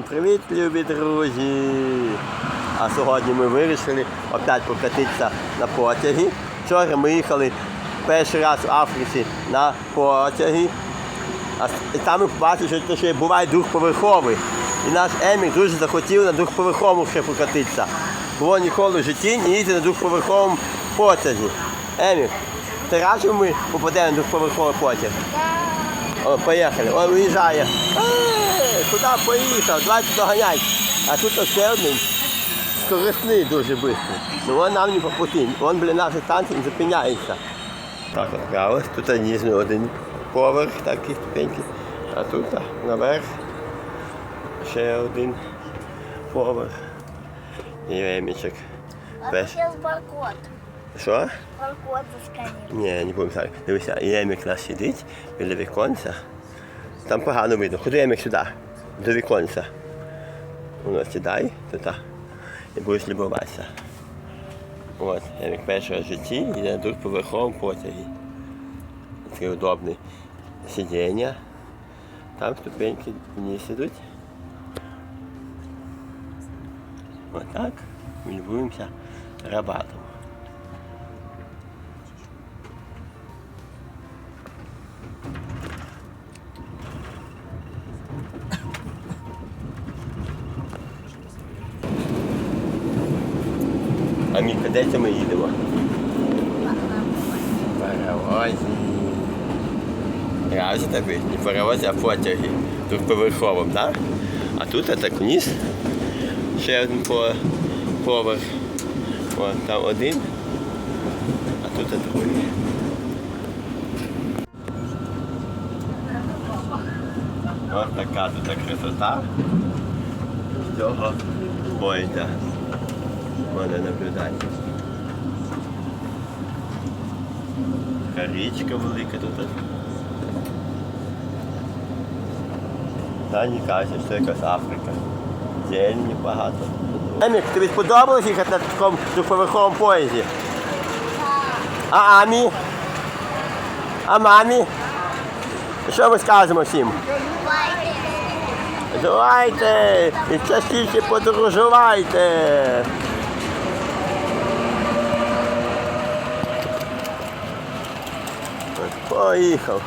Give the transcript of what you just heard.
Всім привіт, любі друзі! А сьогодні ми вирішили опять покатитися на потягі. Вчора ми їхали перший раз в Африці на потягі. А там ми побачили, що ще буває двохповерховий. І наш Емік дуже захотів на двохповерховому ще покатитися. Було ніколи в житті не їздити на двохповерховому потязі. Емік, ти що ми попадемо на двохповерховий потяг? О, поїхали. О, виїжджає. Куди поїхав? Давайте доганяй. А тут ще один скоростний дуже швидкий. Ну він нам не по путі. Він біля нашої станції не зупиняється. Так, ось тут ніжний один поверх, такі ступеньки. А тут наверх ще один поверх. І ремічок. А сейчас баркод. Що? Баркод засканировал. Ні, не будемо так. Дивися, Ємік нас сидить біля віконця. Там погано видно. Ходи Ємік сюди, до віконця. Воно сідай тут і будеш любуватися. От, Ємік перший в житті йде верховому потягі. Таке удобне сидіння. Там ступеньки вниз ідуть. Отак ми любуємося рабатом. А Міка, де це ми їдемо? Паровозі. Раз тобі, не паровозі, а потяги. Тут поверховим, так? А тут так вниз. Ще один по- поверх. О, там один, а тут другий. Ось така тут красота. З цього поїзда можна наблюдати. Така річка велика тут. Та не каже, що якась Африка. Зелені багато. Емік, тобі сподобалось їхати на такому двохповерховому поїзді? А Амі? А мамі? Що ми скажемо всім? Давайте і частіше подорожувайте. Поїхав.